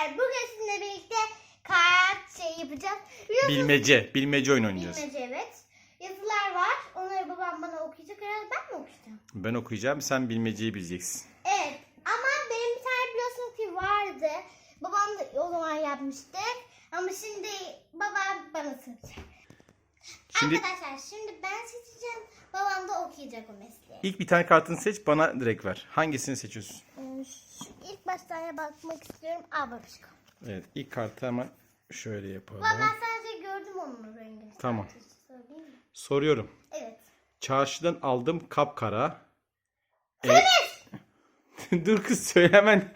arkadaşlar bugün sizinle birlikte kağıt şey yapacağız. Biliyorsunuz Bilmece. Bilmece oyun oynayacağız. bilmece evet. Yazılar var. Onları babam bana okuyacak. Herhalde ben mi okuyacağım? Ben okuyacağım. Sen bilmeceyi bileceksin. Evet. Ama benim bir tane biliyorsun ki vardı. Babam da o zaman yapmıştı. Ama şimdi babam bana soracak. Şimdi Arkadaşlar şimdi ben seçeceğim. Babam da okuyacak o mesleği. ilk bir tane kartını seç. Bana direkt ver. Hangisini seçiyorsun? Ee, Şu ilk baştan bakmak istiyorum. Al babişko. Evet. ilk kartı hemen şöyle yapalım. Baba ben sadece gördüm onun rengini. Tamam. Sadece? Soruyorum. Evet. Çarşıdan aldım kapkara. E- Dur kız söylemen.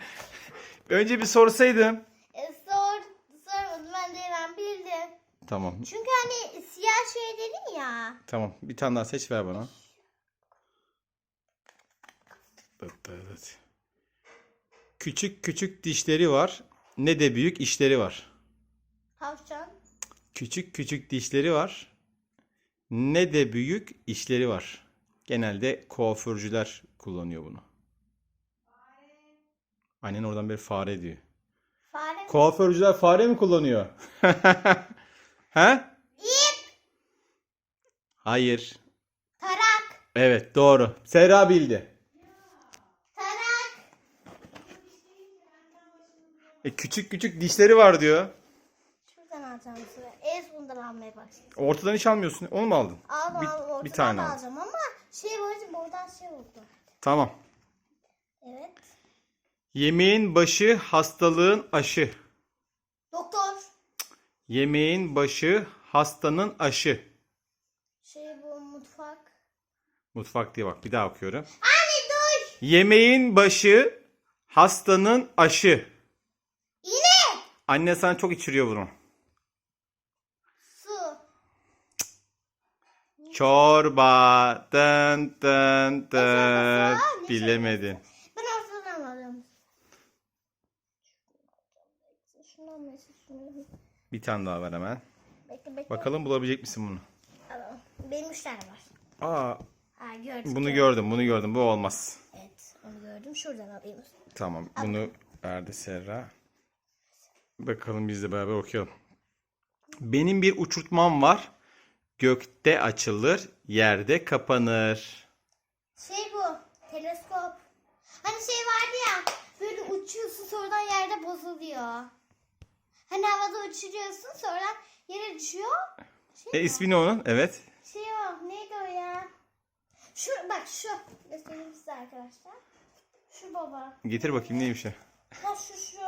Önce bir sorsaydım. E, sor, sormadım ben de hemen bildim. Tamam. Çünkü hani siyah şey dedin ya. Tamam. Bir tane daha seç ver bana. Dıt dıt. Küçük küçük dişleri var. Ne de büyük işleri var. Tavşan. Küçük küçük dişleri var. Ne de büyük işleri var. Genelde kuaförcüler kullanıyor bunu. Annen oradan bir fare diyor. Fare mi? Kuaförcüler fare mi kullanıyor? He? İp. Hayır. Tarak. Evet doğru. Serra bildi. Tarak. E, küçük küçük dişleri var diyor. Şuradan alacağım sefer. En sonundan almaya başlayacağım. Ortadan hiç almıyorsun. Onu mu aldın? Aldım Bir- aldım. Ortadan bir tane aldım. alacağım ama şey böyle buradan şey oldu. Tamam. Evet. Yemeğin başı hastalığın aşı. Doktor. Yemeğin başı hastanın aşı. Şey bu mutfak. Mutfak diye bak bir daha okuyorum. Anne dur. Yemeğin başı hastanın aşı. Anne sana çok içiriyor bunu. Su. Çorba. Dın dın dın. çorbası? Ne Bilemedin. Ben şunu. Bir tane daha ver hemen. Bekle bekle. Bakalım bulabilecek misin bunu? Benim üç tane var. Aa, Ha gördüm. bunu gördüm, bunu gördüm. Bu olmaz. Evet onu gördüm. Şuradan alayım. Tamam, bunu verdi Serra. Bakalım biz de beraber okuyalım. Benim bir uçurtmam var. Gökte açılır, yerde kapanır. Şey bu. Teleskop. Hani şey vardı ya. Böyle uçuyorsun sonradan yerde bozuluyor. Hani havada uçuruyorsun sonra yere düşüyor. Şey, E o. ismi ne onun? Evet. şey o. Neydi o ya? Şu bak şu. Göstereyim size arkadaşlar. Şu baba. Getir bakayım neymiş o. Ha şu şu.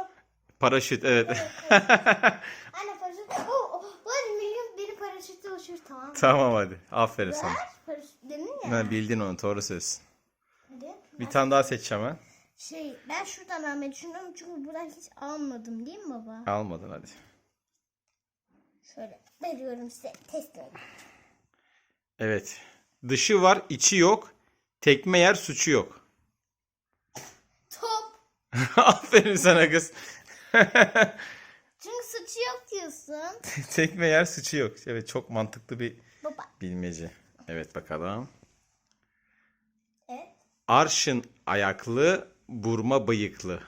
Paraşüt, evet. Anne paraşüt. Oh. Bu milyon biri paraşütle uçur tamam mı? tamam hadi. Aferin sana. Paraşüt dedin ya. Ha, bildin onu, doğru söz. Hadi. Bir tane daha seçeceğim ha. Şey ben şuradan almayı düşünüyorum çünkü buradan hiç almadım değil mi baba? Almadın hadi. Şöyle veriyorum size test edin. Evet. Dışı var, içi yok. Tekme yer, suçu yok. Top. Aferin sana kız. Çünkü suçu yok diyorsun. Tekme yer, suçu yok. Evet, çok mantıklı bir Baba. bilmece. Evet bakalım. Evet. Arşın ayaklı, burma bıyıklı.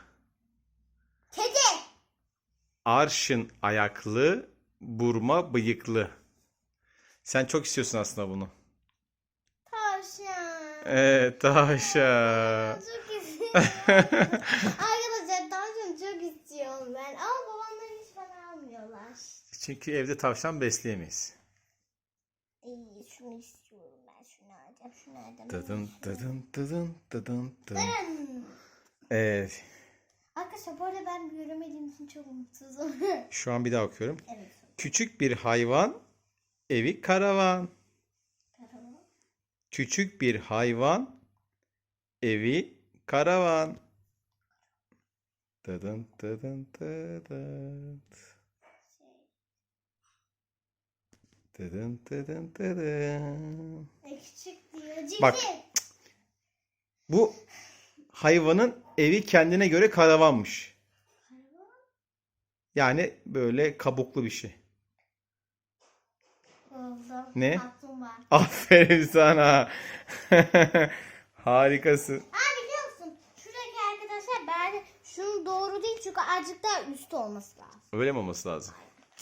Kedi. Arşın ayaklı, burma bıyıklı. Sen çok istiyorsun aslında bunu. Tavşan. Evet, taşa. Çok istiyorum tavşan çok istiyorum ben. Ama babamlar hiç bana almıyorlar. Çünkü evde tavşan besleyemeyiz. İyi şunu istiyorum ben. Şunu alacağım. Şunu alacağım. Dıdın dıdın dıdın dıdın dıdın. Evet. Arkadaşlar bu arada ben göremediğim için çok mutsuzum. Şu an bir daha okuyorum. evet. Küçük bir hayvan, evi karavan. Karavan. Küçük bir hayvan, evi karavan. Dıdın dıdın dıdın. Dıdın dıdın dıdın. E, küçük diyor. Bak. Bu hayvanın evi kendine göre karavanmış. Yani böyle kabuklu bir şey. Buldum. Ne? Kaplumbağa. Aferin sana. Harikasın. Aa biliyor musun? Şuradaki arkadaşlar ben şunu doğru değil değil çünkü azıcık daha üstü olması lazım. Öyle mi olması lazım?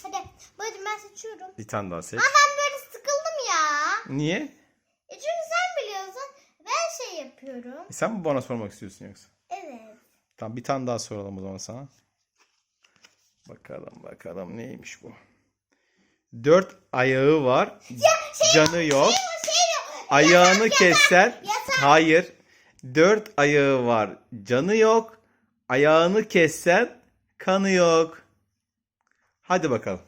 Hadi babacığım ben seçiyorum. Bir tane daha seç. Ama ben böyle sıkıldım ya. Niye? E çünkü sen biliyorsun ben şey yapıyorum. E sen mi bana sormak istiyorsun yoksa? Evet. Tamam bir tane daha soralım o zaman sana. Bakalım bakalım neymiş bu? Dört ayağı var. canı yok. Bu şey yok. Ayağını kessen. yasak. Hayır. Dört ayağı var. Canı yok. Ayağını kessen kanı yok. Hadi bakalım.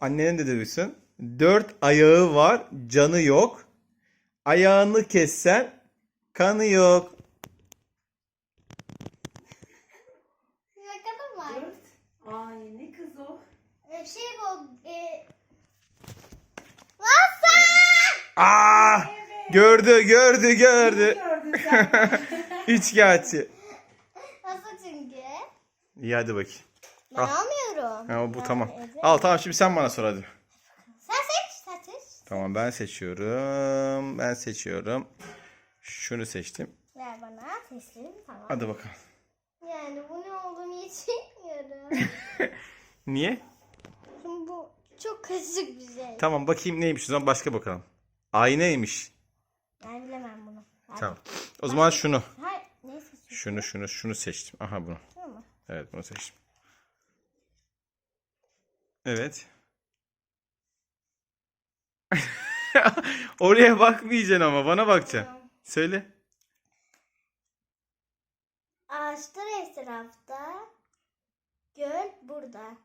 Annenin de dövüşsün. Dört ayağı var. Canı yok. Ayağını kessen kanı yok. Bakalım var. Dört. Ay ne kız o? E, şey bu. E... Aa! Gördü, gördü, gördü. Gördün sen. Üçkağıtçı. Masa çünkü. İyi hadi bakayım. Ben Al. Almıyorum. Ha, bu Ben- tamam. evet. Al tamam şimdi sen bana sor hadi. Sen seç. Sen seç. Tamam ben seçiyorum. Ben seçiyorum. Şunu seçtim. Ver bana. Teslim. Tamam. Hadi bakalım. Yani bu ne olduğunu hiç bilmiyorum. Niye? Şimdi bu çok karışık bir şey. Tamam bakayım neymiş o zaman başka bakalım. Aynaymış. Ben bilemem bunu. Hadi. Tamam. O zaman şunu. Hayır. Ne seçiyorsun? Şunu şunu şunu seçtim. Aha bunu. Tamam. Evet bunu seçtim. Evet. Oraya bakmayacaksın ama bana bakacaksın. Tamam. Söyle. Ağaçlar etrafta. Göl burada.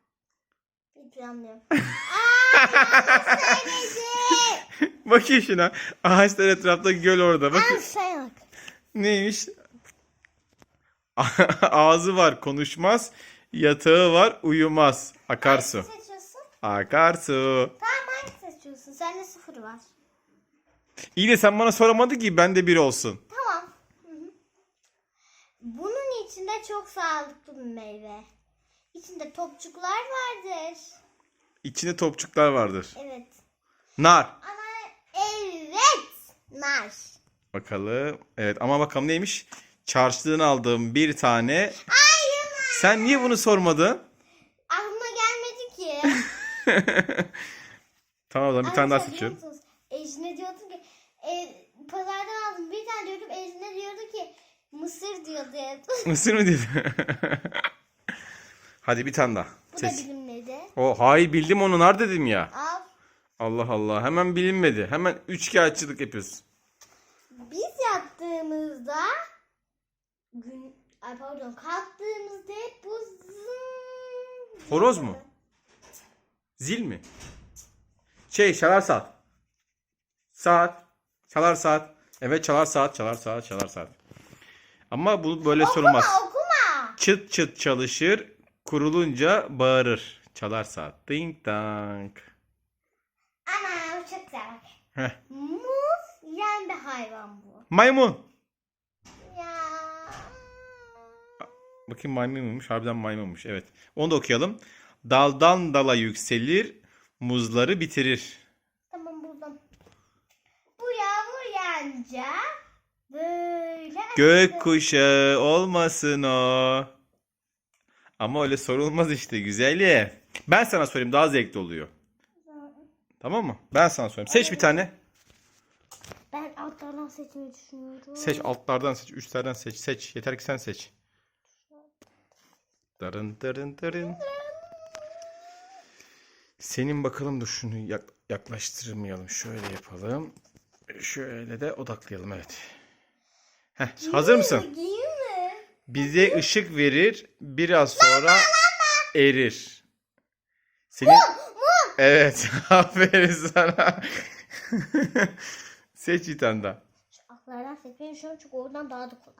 Bir planlıyorum. Aaa! Söyledi. Bakayım şuna. Ağaçlar etrafta göl orada. Bak. Sen bak. Neymiş? Ağzı var konuşmaz. Yatağı var uyumaz. Akarsu. Akarsu. Tamam hangi seçiyorsun? Sende sıfır var. İyi de sen bana soramadın ki bende bir olsun. Tamam. Hı hı. Bunun içinde çok sağlıklı bir meyve. İçinde topçuklar vardır. İçinde topçuklar vardır. Evet. Nar. Ama evet. Nar. Bakalım. Evet ama bakalım neymiş? Çarşıdan aldığım bir tane. Hayır. Sen niye bunu sormadın? Tamam o zaman bir tane daha seçiyorum. Ejine diyordu ki e, pazardan aldım bir tane diyordum Ejine diyordu ki mısır diyordu hep. Mısır mı dedi? Hadi bir tane daha. Bu da Seç. bilinmedi. O hayır bildim onu nar dedim ya. Al. Allah Allah hemen bilinmedi. Hemen üçkağıtçılık yapıyorsun. Biz yattığımızda gün ay pardon kalktığımızda hep bu zın Horoz mu? Zil mi? Şey çalar saat. Saat. Çalar saat. Evet çalar saat, çalar saat, çalar saat. Ama bu böyle sorulmaz. Okuma okuma. Çıt çıt çalışır, kurulunca bağırır. Çalar saat. Ding dang. Ana çok güzel bak. Heh. Muz yiyen bir hayvan bu. Maymun. Ya. Bakayım maymun muymuş? Harbiden maymunmuş. Evet. Onu da okuyalım. Daldan dala yükselir, muzları bitirir. Tamam buldum. Bu yağmur yağınca böyle Gök kuşağı olmasın o. Ama öyle sorulmaz işte güzeli. Ben sana sorayım daha zevkli oluyor. Tamam mı? Ben sana sorayım. Seç bir tane. Ben altlardan seçmeyi düşünüyorum. Seç altlardan seç. Üstlerden seç. Seç. Yeter ki sen seç. Darın darın darın. Senin bakalım dur şunu yak- yaklaştırmayalım. Şöyle yapalım. Şöyle de odaklayalım evet. Heh, hazır mısın? Giyeyim mi? Bize ışık verir, biraz sonra erir. Senin Evet, aferin sana. Seç bir tane daha. Şu altlardan seçmeyi düşünüyorum çünkü oradan daha da kolay.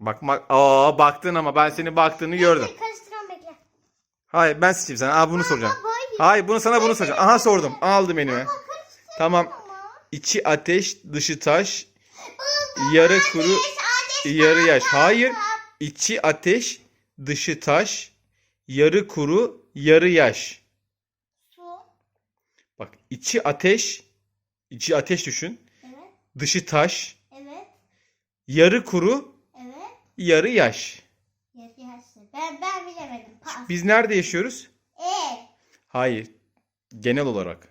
Bak bak, aa baktın ama ben senin baktığını gördüm. Hayır ben seçeyim sana. Aa bunu soracağım. hayır. Bunu sana bunu soracağım. Aha sordum. Aldım elime. Tamam. ama. İçi ateş, dışı taş. Yarı kuru, yarı yaş. Hayır. İçi ateş, dışı taş. Yarı kuru, yarı yaş. Bak içi ateş, içi ateş düşün. Dışı taş. Yarı kuru, yarı yaş. Yes, yes. Ben ben. Biz nerede yaşıyoruz? Ev. Hayır. Genel olarak.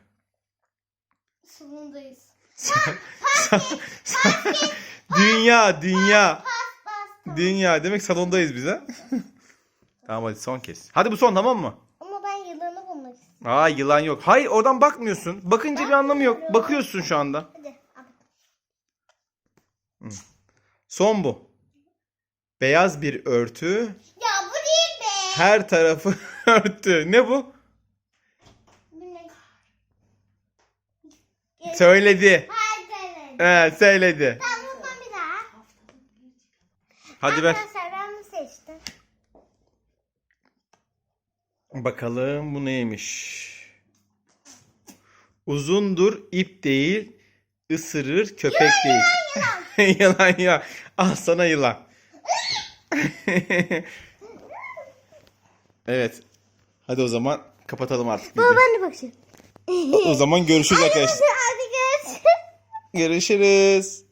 Sonundayız. dünya, dünya. Dünya. Demek salondayız biz ha. tamam hadi son kez. Hadi bu son tamam mı? Ama ben yılanı bulmak istiyorum. Aa yılan yok. Hayır oradan bakmıyorsun. Bakınca bir anlamı yok. Bakıyorsun şu anda. Hadi. al. Son bu. Beyaz bir örtü. Ya bu değil be. Her tarafı örtü. Ne bu? Söyledi. Evet söyledi. Zaman bir daha. Hadi ver. Arkadaşlar ben bunu seçtim. Bakalım bu neymiş? Uzundur, ip değil, ısırır, köpek değil. yılan ya. Al sana yılan. evet. Hadi o zaman kapatalım artık. videoyu. Ben de bakayım. O zaman görüşürüz arkadaşlar. Hadi görüşürüz. Görüşürüz.